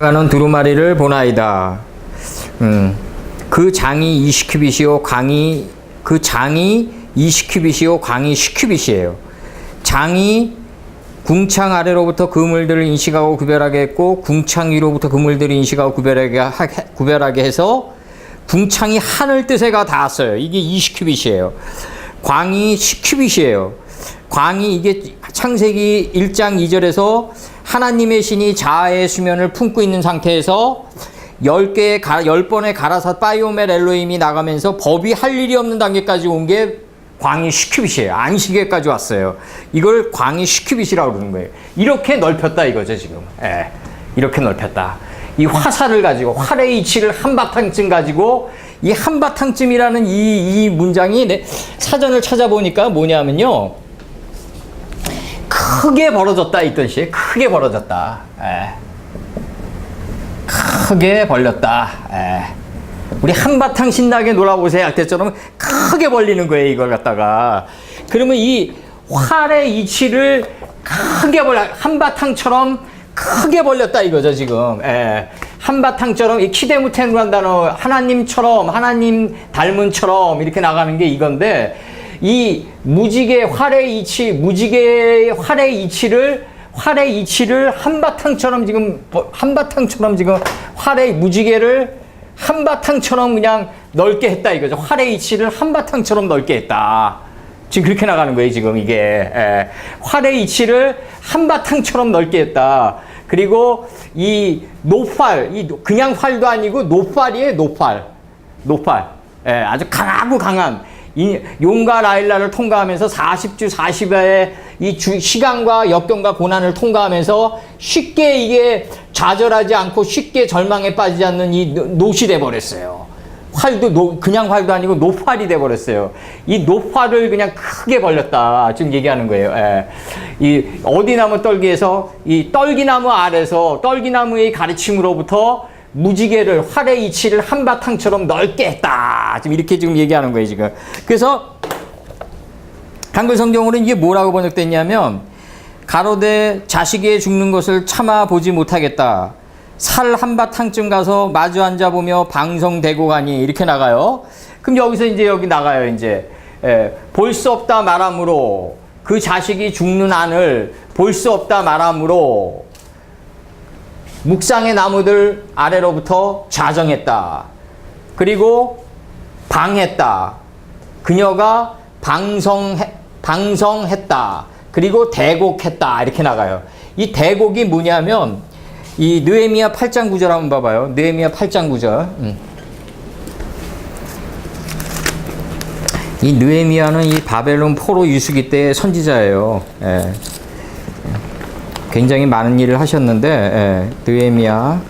가는 두루마리를 보나이다. 음, 그 장이 20큐빗이요, 강이 그 장이 20큐빗이요, 강이 10큐빗이에요. 장이 궁창 아래로부터 그물들을 인식하고 구별하게 했고 궁창 위로부터 그물들을 인식하고 구별하게, 하- 구별하게 해서 궁창이 하늘 뜻에가 닿았어요. 이게 20큐빗이에요. 광이 10큐빗이에요. 광이 이게 창세기 1장 2절에서 하나님의 신이 자아의 수면을 품고 있는 상태에서 10개의 가, 10번의 가라사 파이오멜 엘로임이 나가면서 법이 할 일이 없는 단계까지 온 게 광이 10큐빗이에요. 안식에까지 왔어요. 이걸 광이 10큐빗이라고 그러는 거예요. 이렇게 넓혔다 이거죠, 지금. 예. 이렇게 넓혔다. 이 화살을 가지고 활의 이치를 한바탕쯤 가지고 이 한바탕쯤이라는 이, 이 문장이 내 사전을 찾아보니까 뭐냐면요. 크게 벌어졌다 이 뜻이에요. 크게 벌어졌다. 예. 크게 벌렸다. 예. 우리 한바탕 신나게 놀아보세요 할 때처럼 크게 벌리는 거예요 이걸 갖다가 그러면 이 활의 이치를 크게 벌려 한바탕처럼 크게 벌렸다 이거죠 지금 예. 한바탕처럼 이 키데무텐이라는 단어 하나님처럼 하나님 닮은처럼 이렇게 나가는 게 이건데 이 무지개 활의 이치 무지개의 활의 이치를 활의 이치를 한바탕처럼 지금 버- 한바탕처럼 지금 활의 무지개를 한바탕처럼 그냥 넓게 했다 이거죠. 활의 이치를 한바탕처럼 넓게 했다. 지금 그렇게 나가는 거예요, 지금 이게. 예. 활의 이치를 한바탕처럼 넓게 했다. 그리고 이 노팔, 이 노- 그냥 활도 아니고 노팔이에요, 노팔. 노팔. 예, 아주 강하고 강한. 이 용과 라일라를 통과하면서 40주 40회의 이 주, 시간과 역경과 고난을 통과하면서 쉽게 이게 좌절하지 않고 쉽게 절망에 빠지지 않는 이 노- 노시 돼 버렸어요. 활도 노- 그냥 활도 아니고 노활이 돼 버렸어요. 이 노활을 그냥 크게 벌렸다. 지금 얘기하는 거예요. 예. 이 어디나무 떨기에서 이 떨기나무 아래서 떨기나무의 가르침으로부터 무지개를 활의 이치를 한바탕처럼 넓게 했다. 지금 이렇게 지금 얘기하는 거예요, 지금. 그래서 한글 성경으로는 이게 뭐라고 번역됐냐면 가로대 자식이 죽는 것을 참아 보지 못하겠다. 살 한바탕쯤 가서 마주 앉아 보며 방성대고 가니 이렇게 나가요. 그럼 여기서 이제 여기 나가요. 이제 볼 수 없다 말함으로 그 자식이 죽는 안을 볼 수 없다 말함으로 묵상의 나무들 아래로부터 자정했다. 그리고 방했다. 그녀가 방성해, 방성했다. 그리고 대곡했다. 이렇게 나가요. 이 대곡이 뭐냐면 이 느헤미야 8장 9절 한번 봐봐요. 느헤미야 8장 9절. 음. 이 느헤미야는 이 바벨론 포로 유수기 때 선지자예요. 예. 굉장히 많은 일을 하셨는데 예. 느헤미야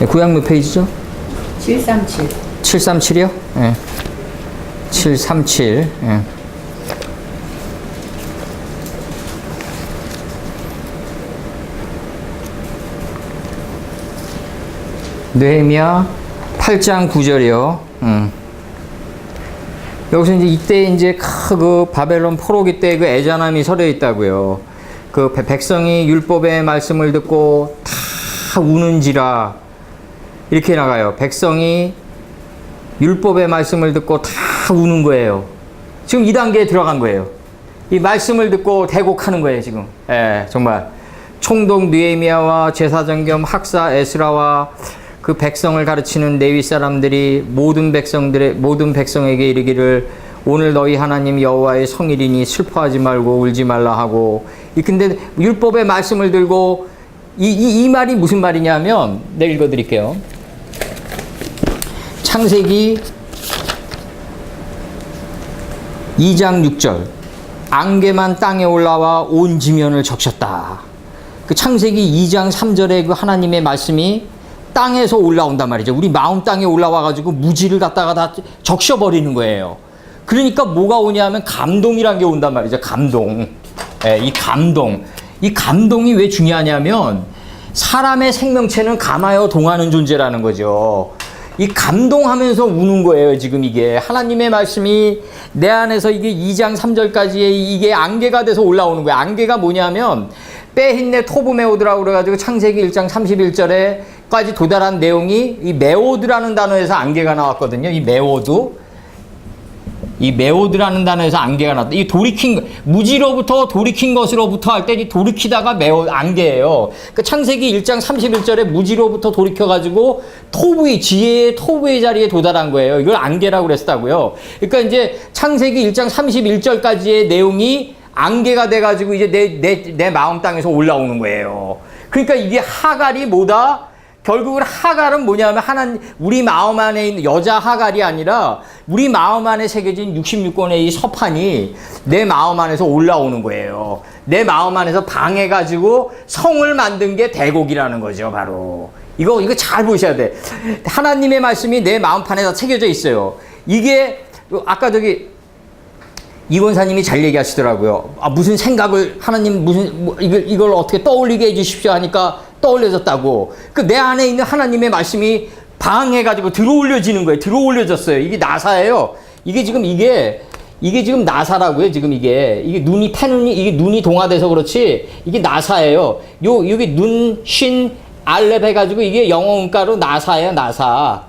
네, 구약 몇 페이지죠? 737. 737이요? 예. 737. 예. 느헤미야 8장 9절이요. 음. 여기서 이제 이때 이제 그 바벨론 포로기 때 그 애잔함이 서려 있다고요. 그 백- 백성이 율법의 말씀을 듣고 다 우는지라 이렇게 나가요. 백성이 율법의 말씀을 듣고 다 우는 거예요. 지금 이 단계에 들어간 거예요. 이 말씀을 듣고 대곡하는 거예요, 지금. 예, 정말. 총독 느에미아와 제사장 겸 학사 에스라와 그 백성을 가르치는 레위 사람들이 모든 백성들의 모든 백성에게 이르기를 오늘 너희 하나님 여호와의 성일이니 슬퍼하지 말고 울지 말라 하고 이 근데 율법의 말씀을 들고 이, 이, 이 말이 무슨 말이냐면 내가 읽어 드릴게요. 창세기 2장 6절 안개만 땅에 올라와 온 지면을 적셨다. 그 창세기 2장 3절에 그 하나님의 말씀이 땅에서 올라온단 말이죠. 우리 마음 땅에 올라와 가지고 무지를 갖다가 다 적셔버리는 거예요. 그러니까 뭐가 오냐면 감동이란 게 온단 말이죠. 감동. 예, 이 감동. 이 감동이 왜 중요하냐면 사람의 생명체는 감하여 동하는 존재라는 거죠. 이 감동하면서 우는 거예요, 지금 이게. 하나님의 말씀이 내 안에서 이게 2장 3절까지의 이게 안개가 돼서 올라오는 거예요. 안개가 뭐냐면, 빼힌내 토브 메오드라고 그래가지고 창세기 1장 31절에까지 도달한 내용이 이 메오드라는 단어에서 안개가 나왔거든요. 이 메오드. 이 메오드라는 단어에서 안개가 났다. 이 돌이킨 거- 무지로부터 돌이킨 것으로부터 할 때 이 돌이키다가 메오 안개예요. 그 창세기 1장 31절에 무지로부터 돌이켜 가지고 토부의 지혜의 토부의 자리에 도달한 거예요. 이걸 안개라고 그랬다고요. 그러니까 이제 창세기 1장 31절까지의 내용이 안개가 돼 가지고 이제 내 내 내 마음 땅에서 올라오는 거예요. 그러니까 이게 하갈이 뭐다? 결국은 하갈은 뭐냐면 하나님 우리 마음 안에 있는 여자 하갈이 아니라 우리 마음 안에 새겨진 66권의 이 서판이 내 마음 안에서 올라오는 거예요. 내 마음 안에서 방해 가지고 성을 만든 게 대곡이라는 거죠, 바로. 이거 이거 잘 보셔야 돼. 하나님의 말씀이 내 마음판에 다 새겨져 있어요. 이게 아까 저기 이 권사님이 잘 얘기하시더라고요. 아, 무슨 생각을 하나님 무슨 뭐 이걸 이걸 어떻게 떠올리게 해주십시오 하니까 떠올려졌다고. 그 내 안에 있는 하나님의 말씀이 방해가지고 들어올려지는 거예요. 들어올려졌어요. 이게 나사예요. 이게 지금 이게 이게 지금 나사라고요. 지금 이게 이게 눈이 패눈이 이게 눈이 동화돼서 그렇지 이게 나사예요. 요 여기 눈 신 알렙 해가지고 이게 영어 음가로 나사예요. 나사.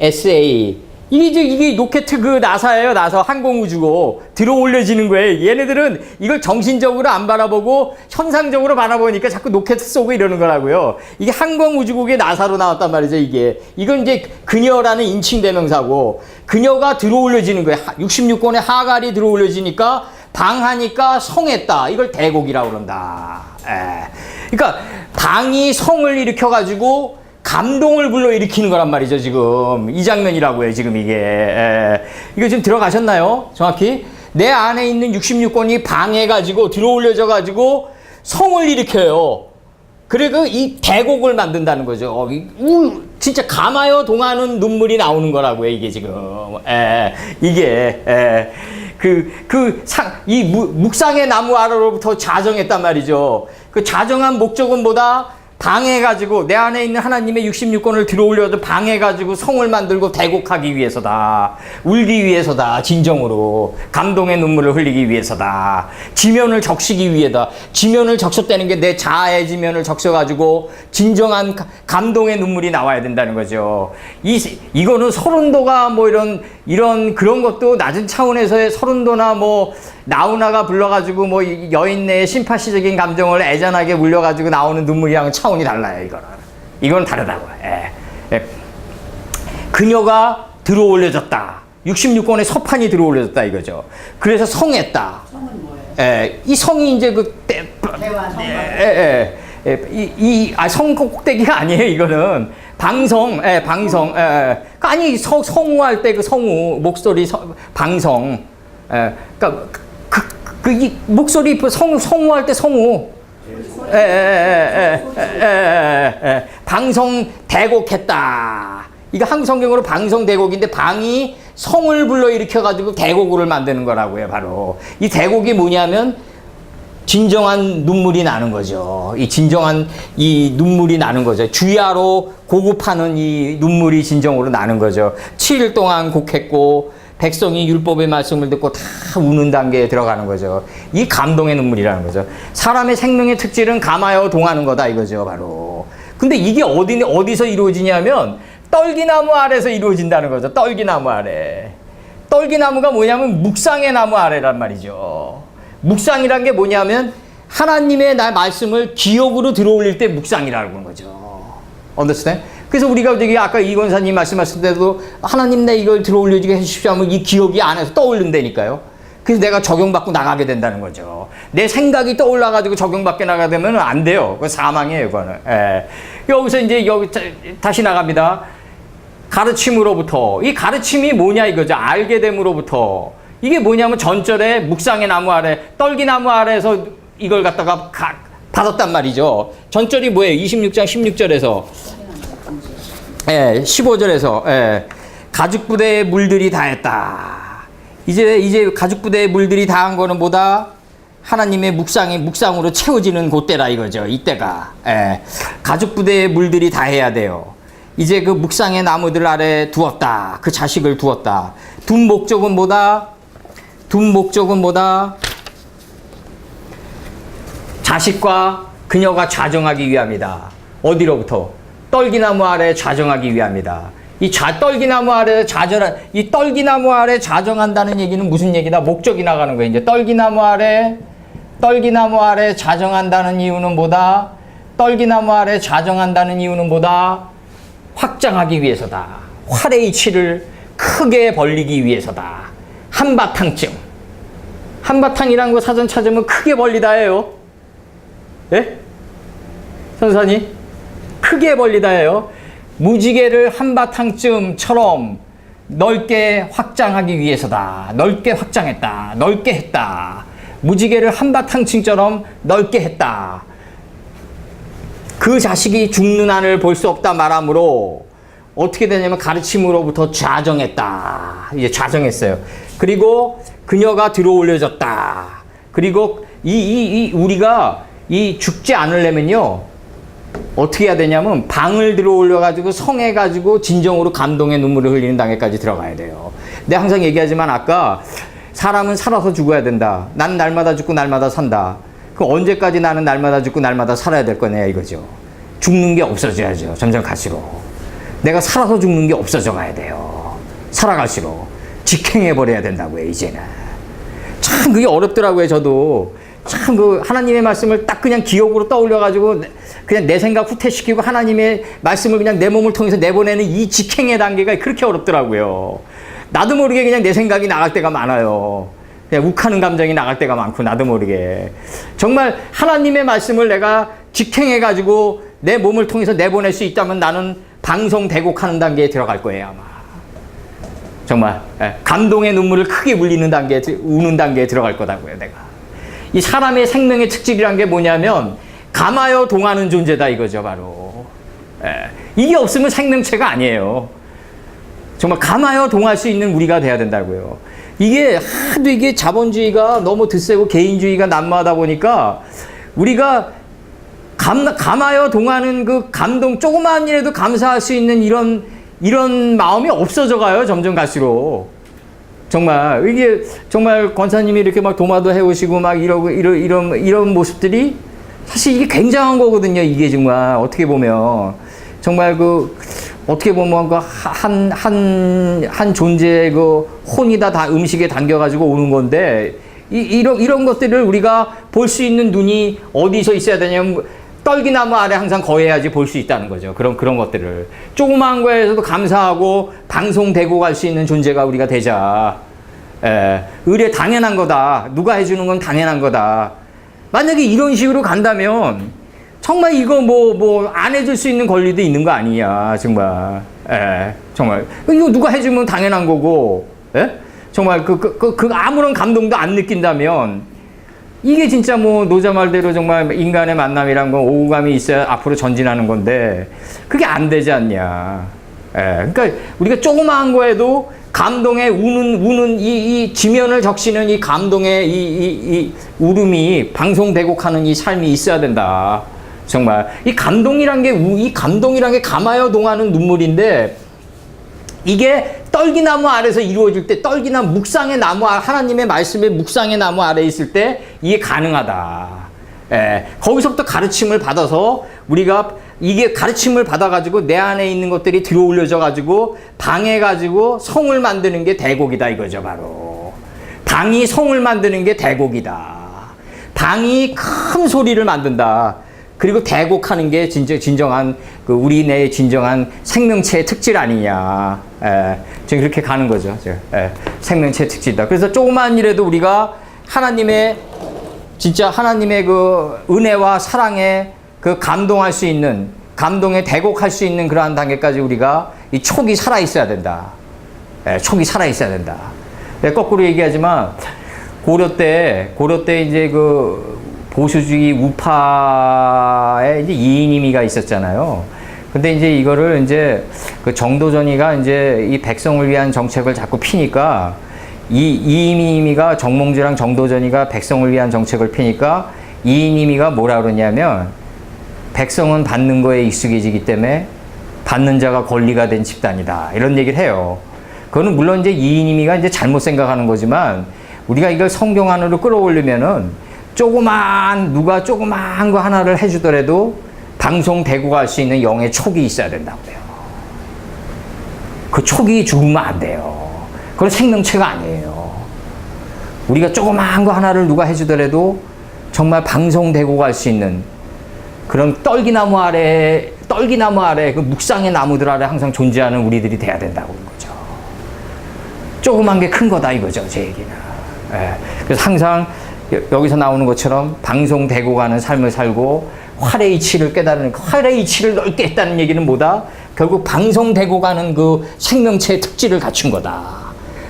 SA. 이게 이제 이게 로켓 그 나사예요. 나사 항공우주고 들어 올려지는 거예요. 얘네들은 이걸 정신적으로 안 바라보고 현상적으로 바라보니까 자꾸 로켓 쏘고 이러는 거라고요. 이게 항공우주국의 나사로 나왔단 말이죠. 이게 이건 이제 그녀라는 인칭 대명사고 그녀가 들어 올려지는 거예요. 66권의 하갈이 들어 올려지니까 방하니까 성했다. 이걸 대곡이라고 그런다. 예. 그러니까 방이 성을 일으켜 가지고 감동을 불러일으키는 거란 말이죠, 지금. 이 장면이라고 해요, 지금 이게. 에, 이거 지금 들어가셨나요? 정확히? 내 안에 있는 66권이 방해가지고, 들어올려져가지고, 성을 일으켜요. 그리고 이 대곡을 만든다는 거죠. 어, 이 울, 진짜 감하여 동하는 눈물이 나오는 거라고요, 이게 지금. 에, 이게, 에. 그, 그, 상, 이 무- 묵상의 나무 아래로부터 자정했단 말이죠. 그 자정한 목적은 뭐다? 방해가지고 내 안에 있는 하나님의 66권을 들어올려도 방해가지고 성을 만들고 대곡하기 위해서다. 울기 위해서다. 진정으로. 감동의 눈물을 흘리기 위해서다. 지면을 적시기 위해다. 지면을 적셨다는 게 내 자아의 지면을 적셔가지고 진정한 가- 감동의 눈물이 나와야 된다는 거죠. 이, 이거는 서른도가 뭐 이런, 이런 그런 것도 낮은 차원에서의 서른도나 뭐 나훈아가 불러가지고 뭐이 여인네의 심파시적인 감정을 애잔하게 물려가지고 나오는 눈물이랑은 차원이 달라요 이거는 이건 다르다고 예. 예. 그녀가 들어 올려졌다 66권의 서판이 들어 올려졌다 이거죠 그래서 성했다 성은 뭐예요? 예. 이 성이 이제 그 때, 대화 성과. 예, 예, 예. 이, 이, 아, 성 꼭대기가 아니에요, 이거는. 방성, 예, 방성, 예, 예. 그 아니, 서, 성우할 때 그 성우, 목소리, 서, 방성. 예, 그니까, 그, 그, 그, 이, 목소리, 그 성, 성우할 때 성우. 예, 예, 예, 예, 예. 방성 대곡했다. 이거 한국 성경으로 방성 대곡인데 방이 성을 불러 일으켜 가지고 대곡을 만드는 거라고요, 바로. 이 대곡이 뭐냐면 진정한 눈물이 나는 거죠. 이 진정한 이 눈물이 나는 거죠. 주야로 고급하는 이 눈물이 진정으로 나는 거죠. 7일 동안 곡했고 백성이 율법의 말씀을 듣고 다 우는 단계에 들어가는 거죠. 이 감동의 눈물이라는 거죠. 사람의 생명의 특질은 감하여 동하는 거다 이거죠, 바로. 근데 이게 어디 어디서 이루어지냐면 떨기나무 아래서 이루어진다는 거죠. 떨기나무 아래. 떨기나무가 뭐냐면 묵상의 나무 아래란 말이죠. 묵상이란 게 뭐냐면 하나님의 나 말씀을 기억으로 들어올릴 때 묵상이라고 하는 거죠. understand? 그래서 우리가 저기 아까 이 권사님 말씀하실 때도 하나님 내 이걸 들어 올려지게 해주십시오 하면 이 기억이 안에서 떠오른다니까요. 그래서 내가 적용받고 나가게 된다는 거죠. 내 생각이 떠올라가지고 적용받게 나가게 되면 안 돼요. 그 사망이에요, 그거는. 예. 여기서 이제 여기 자- 다시 나갑니다. 가르침으로부터 이 가르침이 뭐냐 이거죠 알게 됨으로부터 이게 뭐냐면 전절에 묵상의 나무 아래 떨기 나무 아래에서 이걸 갖다가 가- 받았단 말이죠 전절이 뭐예요 26장 16절에서 예, 15절에서 예, 가죽 부대의 물들이 다했다 이제 이제 가죽 부대의 물들이 다한 거는 뭐다 하나님의 묵상이 묵상으로 채워지는 그때라 이거죠 이때가 예, 가죽 부대의 물들이 다해야 돼요 이제 그 묵상의 나무들 아래 두었다. 그 자식을 두었다. 둔 목적은 뭐다? 둔 목적은 뭐다? 자식과 그녀가 좌정하기 위함이다. 어디로부터? 떨기나무 아래 좌정하기 위함이다. 이 자, 떨기나무 아래 좌정, 이 떨기나무 아래 좌정한다는 얘기는 무슨 얘기다? 목적이 나가는 거예요. 이제 떨기나무 아래, 떨기나무 아래 좌정한다는 이유는 뭐다? 떨기나무 아래 좌정한다는 이유는 뭐다? 확장하기 위해서다. 활의 이치를 크게 벌리기 위해서다. 한바탕쯤. 한바탕이란 거 사전 찾으면 크게 벌리다예요. 예? 선사님? 크게 벌리다예요. 무지개를 한바탕쯤처럼 넓게 확장하기 위해서다. 넓게 확장했다. 넓게 했다. 무지개를 한바탕층처럼 넓게 했다. 그 자식이 죽는 한을 볼 수 없다 말하므로 어떻게 되냐면 가르침으로부터 좌정했다. 이제 좌정했어요. 그리고 그녀가 들어 올려졌다. 그리고 이, 이, 이 우리가 이 죽지 않으려면요. 어떻게 해야 되냐면 방을 들어 올려가지고 성해가지고 진정으로 감동의 눈물을 흘리는 단계까지 들어가야 돼요. 내가 항상 얘기하지만 아까 사람은 살아서 죽어야 된다. 난 날마다 죽고 날마다 산다. 그 언제까지 나는 날마다 죽고 날마다 살아야 될 거냐 이거죠. 죽는 게 없어져야죠. 점점 갈수록. 내가 살아서 죽는 게 없어져 가야 돼요. 살아갈수록. 직행해 버려야 된다고요, 이제는. 참 그게 어렵더라고요, 저도. 참 그 하나님의 말씀을 딱 그냥 기억으로 떠올려가지고 그냥 내 생각 후퇴시키고 하나님의 말씀을 그냥 내 몸을 통해서 내보내는 이 직행의 단계가 그렇게 어렵더라고요. 나도 모르게 그냥 내 생각이 나갈 때가 많아요. 그냥 욱하는 감정이 나갈 때가 많고 나도 모르게 정말 하나님의 말씀을 내가 직행해 가지고 내 몸을 통해서 내보낼 수 있다면 나는 방송 대곡하는 단계에 들어갈 거예요 아마. 정말 예, 감동의 눈물을 크게 물리는 단계에 들- 우는 단계에 들어갈 거다고요 내가 이 사람의 생명의 특질이란 게 뭐냐면 감하여 동하는 존재다 이거죠 바로. 예, 이게 없으면 생명체가 아니에요. 정말 감하여 동할 수 있는 우리가 돼야 된다고요. 이게 하도 이게 자본주의가 너무 드세고 개인주의가 난무하다 보니까 우리가 감, 감하여 동하는 그 감동 조그마한 일에도 감사할 수 있는 이런 이런 마음이 없어져 가요 점점 갈수록 정말 이게 정말 권사님이 이렇게 막 도마도 해오시고 막 이러고 이런 이런 이런 모습들이 사실 이게 굉장한 거거든요 이게 정말. 어떻게 보면. 정말 그 어떻게 보면 그한한한 존재의 그 혼이다 다 음식에 담겨 가지고 오는 건데 이, 이런 이런 것들을 우리가 볼 수 있는 눈이 어디서 있어야 되냐면 떨기나무 아래 항상 거해야지 볼 수 있다는 거죠. 그런 그런 것들을 조그마한 거에서도 감사하고 방송되고 갈 수 있는 존재가 우리가 되자. 예, 의뢰 당연한 거다. 누가 해주는 건 당연한 거다. 만약에 이런 식으로 간다면 정말 이거 뭐 뭐 안 해줄 수 있는 권리도 있는 거 아니냐 정말. 예, 정말 이거 누가 해주면 당연한 거고. 예? 정말 그, 그, 그, 그 아무런 감동도 안 느낀다면 이게 진짜 뭐 노자 말대로 정말 인간의 만남이란 건 오감이 있어야 앞으로 전진하는 건데 그게 안 되지 않냐. 예, 그러니까 우리가 조그마한 거에도 감동에 우는 우는 이, 이 지면을 적시는 이 감동의 이, 이, 이 울음이 방송대곡하는 이 삶이 있어야 된다. 정말 이 감동이란 게 이 감동이란 게 감하여 동하는 눈물인데 이게 떨기나무 아래서 이루어질 때 떨기나무 묵상의 나무 아- 하나님의 말씀의 묵상의 나무 아래 있을 때 이게 가능하다. 예, 거기서부터 가르침을 받아서 우리가 이게 가르침을 받아가지고 내 안에 있는 것들이 들어올려져 가지고 방해가지고 성을 만드는 게 대곡이다 이거죠 바로. 방이 성을 만드는 게 대곡이다. 방이 큰 소리를 만든다. 그리고 대곡하는 게 진정, 진정한, 그 우리 내의 진정한 생명체의 특질 아니냐. 예, 지금 그렇게 가는 거죠. 예, 생명체의 특질이다. 그래서 조그만 일에도 우리가 하나님의, 진짜 하나님의 그 은혜와 사랑에 그 감동할 수 있는, 감동에 대곡할 수 있는 그러한 단계까지 우리가 이 촉이 살아 있어야 된다. 예, 촉이 살아 있어야 된다. 예, 거꾸로 얘기하지만, 고려 때, 고려 때 이제 그 보수주의 우파에 이제 이인임이가 있었잖아요. 근데 이제 이거를 이제 그 정도전이가 이제 이 백성을 위한 정책을 자꾸 피니까 이 이인임이가 정몽주랑 정도전이가 백성을 위한 정책을 피니까 이인임이가 뭐라 그러냐면 백성은 받는 거에 익숙해지기 때문에 받는 자가 권리가 된 집단이다. 이런 얘기를 해요. 그거는 물론 이제 이인임이가 이제 잘못 생각하는 거지만 우리가 이걸 성경 안으로 끌어올리면은 조그만 누가 조그만 거 하나를 해주더라도 방송되고 갈 수 있는 영의 촉이 있어야 된다고요. 그 촉이 죽으면 안 돼요. 그건 생명체가 아니에요. 우리가 조그만 거 하나를 누가 해주더라도 정말 방송되고 갈 수 있는 그런 떨기나무 아래 떨기나무 아래 그 묵상의 나무들 아래 항상 존재하는 우리들이 돼야 된다고 는 거죠. 조그만 게 큰 거다 이거죠 제 얘기는. 예. 그래서 항상 여- 여기서 나오는 것처럼 방송되고 가는 삶을 살고 활의 이치를 깨달는 그 활의 이치를 넓게 했다는 얘기는 뭐다? 결국 방송되고 가는 그 생명체의 특질을 갖춘 거다.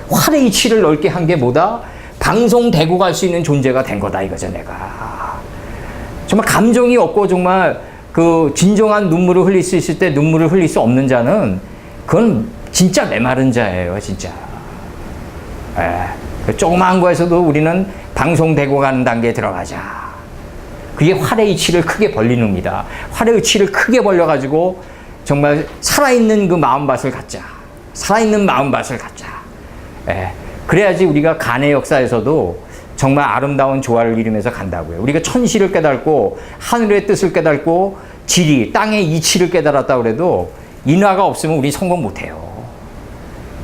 활의 이치를 넓게 한 게 뭐다? 방송되고 갈 수 있는 존재가 된 거다 이거죠 내가. 정말 감정이 없고 정말 그 진정한 눈물을 흘릴 수 있을 때 눈물을 흘릴 수 없는 자는 그건 진짜 메마른 자예요 진짜. 예. 그 조그마한 거에서도 우리는 방송되고 가는 단계에 들어가자. 그게 활의 이치를 크게 벌리는 겁니다. 활의 이치를 크게 벌려가지고 정말 살아있는 그 마음밭을 갖자. 살아있는 마음밭을 갖자. 예. 그래야지 우리가 간의 역사에서도 정말 아름다운 조화를 이루면서 간다고요. 우리가 천시를 깨닫고 하늘의 뜻을 깨닫고 지리, 땅의 이치를 깨달았다 그래도 인화가 없으면 우리 성공 못해요.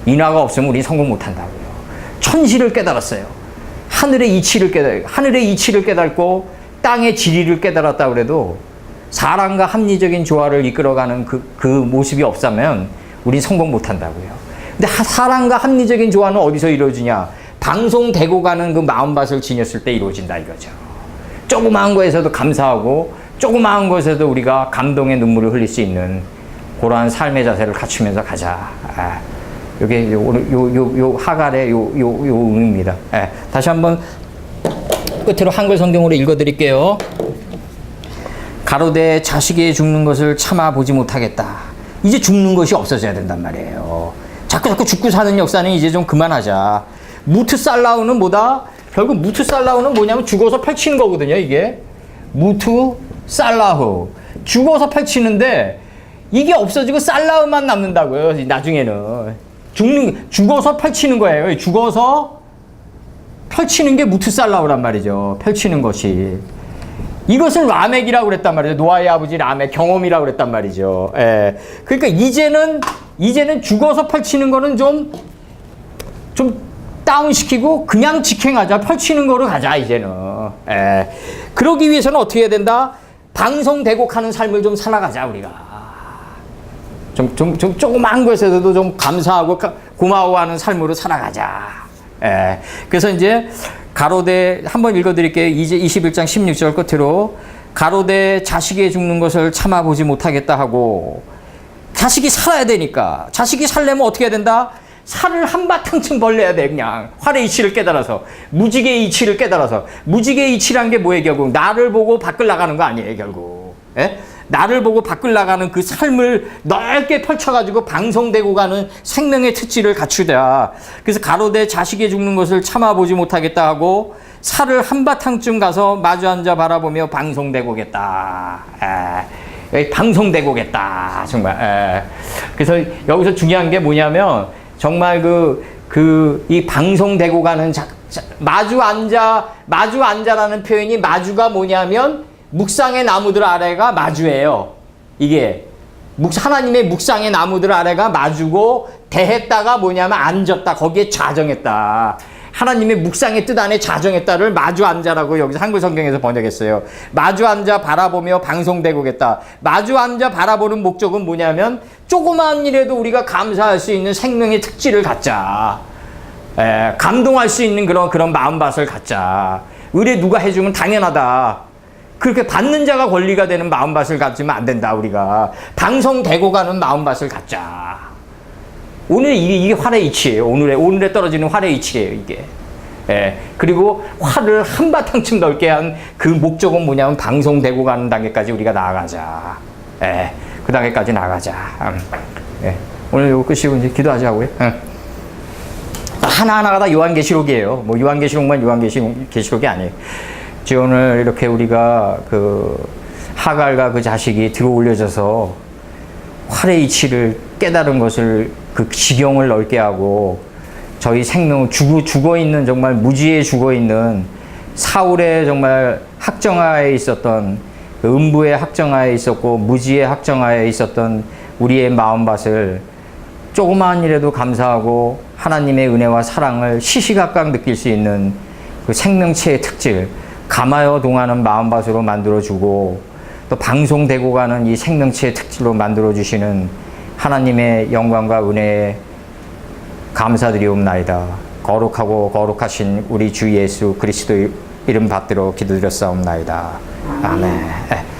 인화가 없으면 우리 성공 못한다고요. 천시를 깨달았어요. 하늘의 이치를 깨달, 하늘의 이치를 깨닫고 땅의 지리를 깨달았다 그래도 사랑과 합리적인 조화를 이끌어가는 그, 그 모습이 없다면 우리 성공 못 한다고요. 근데 하- 사랑과 합리적인 조화는 어디서 이루어지냐? 방송되고 가는 그 마음밭을 지녔을 때 이루어진다 이거죠. 조그마한 거에서도 감사하고 조그마한 것에도 우리가 감동의 눈물을 흘릴 수 있는 그러한 삶의 자세를 갖추면서 가자. 아, 요게 요, 요, 요, 요 하갈의 요, 요, 요 의미입니다. 예, 다시 한번 끝으로 한글 성경으로 읽어드릴게요. 가로대 자식이 죽는 것을 참아 보지 못하겠다. 이제 죽는 것이 없어져야 된단 말이에요. 자꾸 자꾸 죽고 사는 역사는 이제 좀 그만하자. 무트 살라우는 뭐다? 결국 무트 살라우는 뭐냐면 죽어서 펼치는 거거든요, 이게. 무트 살라후. 죽어서 펼치는데 이게 없어지고 살라우만 남는다고요, 나중에는. 죽는, 죽어서 펼치는 거예요. 죽어서 펼치는 게 무트 살라우란 말이죠. 펼치는 것이. 이것을 라멕이라고 그랬단 말이죠. 노아의 아버지 라멕 경험이라고 그랬단 말이죠. 예. 그러니까 이제는 이제는 죽어서 펼치는 거는 좀 좀 다운시키고 그냥 직행하자 펼치는 거로 가자 이제는. 예. 그러기 위해서는 어떻게 해야 된다? 방송되고 가는 삶을 좀 살아가자 우리가. 좀, 좀, 좀 조그만 것에서도 좀 감사하고 가- 고마워하는 삶으로 살아가자. 예. 그래서 이제 가로대 한번 읽어드릴게요. 이제 21장 16절 끝으로 가로대 자식이 죽는 것을 참아보지 못하겠다 하고 자식이 살아야 되니까 자식이 살려면 어떻게 해야 된다? 살을 한바탕쯤 벌려야 돼 그냥 활의 이치를 깨달아서 무지개의 이치를 깨달아서 무지개의 이치란 게 뭐예요 결국 나를 보고 밖을 나가는 거 아니에요 결국 예? 나를 보고 밖을 나가는 그 삶을 넓게 펼쳐가지고 방송되고 가는 생명의 특질을 갖추자. 그래서 가로대 자식이 죽는 것을 참아보지 못하겠다 하고 살을 한바탕쯤 가서 마주 앉아 바라보며 방송되고겠다. 방송되고겠다 정말. 예. 그래서 여기서 중요한 게 뭐냐면 정말 그 그 이 방송되고 가는 자, 자- 마주 앉아 마주 앉아라는 표현이 마주가 뭐냐면 묵상의 나무들 아래가 마주예요 이게 묵 하나님의 묵상의 나무들 아래가 마주고 대했다가 뭐냐면 앉았다 거기에 좌정했다 하나님의 묵상의 뜻 안에 좌정했다를 마주 앉아라고 여기서 한글 성경에서 번역했어요. 마주 앉아 바라보며 방송되고겠다. 마주 앉아 바라보는 목적은 뭐냐면 조그마한 일에도 우리가 감사할 수 있는 생명의 특질을 갖자. 에, 감동할 수 있는 그런 그런 마음밭을 갖자. 의뢰 누가 해주면 당연하다. 그렇게 받는 자가 권리가 되는 마음밭을 갖지면 안 된다 우리가 방송되고 가는 마음밭을 갖자. 오늘 이게, 이게 활의 이치예요. 오늘에 오늘에 떨어지는 활의 이치예요. 이게. 예. 그리고 활을 한바탕쯤 넓게 한 그 목적은 뭐냐면 방송되고 가는 단계까지 우리가 나아가자. 예. 그 단계까지 나가자. 음. 예. 오늘 요거 끝이고 이제 기도하자고요. 음. 하나하나가 다 요한계시록이에요. 뭐 요한계시록만 요한계시록 계시록이 아니에요. 오늘 이렇게 우리가 그 하갈과 그 자식이 들어 올려져서 활의 이치를 깨달은 것을 그 지경을 넓게 하고 저희 생명 죽어, 죽어 있는 정말 무지에 죽어 있는 사울의 정말 학정하에 있었던 그 음부의 학정하에 있었고 무지의 학정하에 있었던 우리의 마음밭을 조그마한 일에도 감사하고 하나님의 은혜와 사랑을 시시각각 느낄 수 있는 그 생명체의 특질 감하여 동하는 마음밭으로 만들어주고 또 방송되고 가는 이 생명체의 특질로 만들어주시는 하나님의 영광과 은혜에 감사드리옵나이다. 거룩하고 거룩하신 우리 주 예수 그리스도 이름 받들어 기도드렸사옵나이다. 아멘.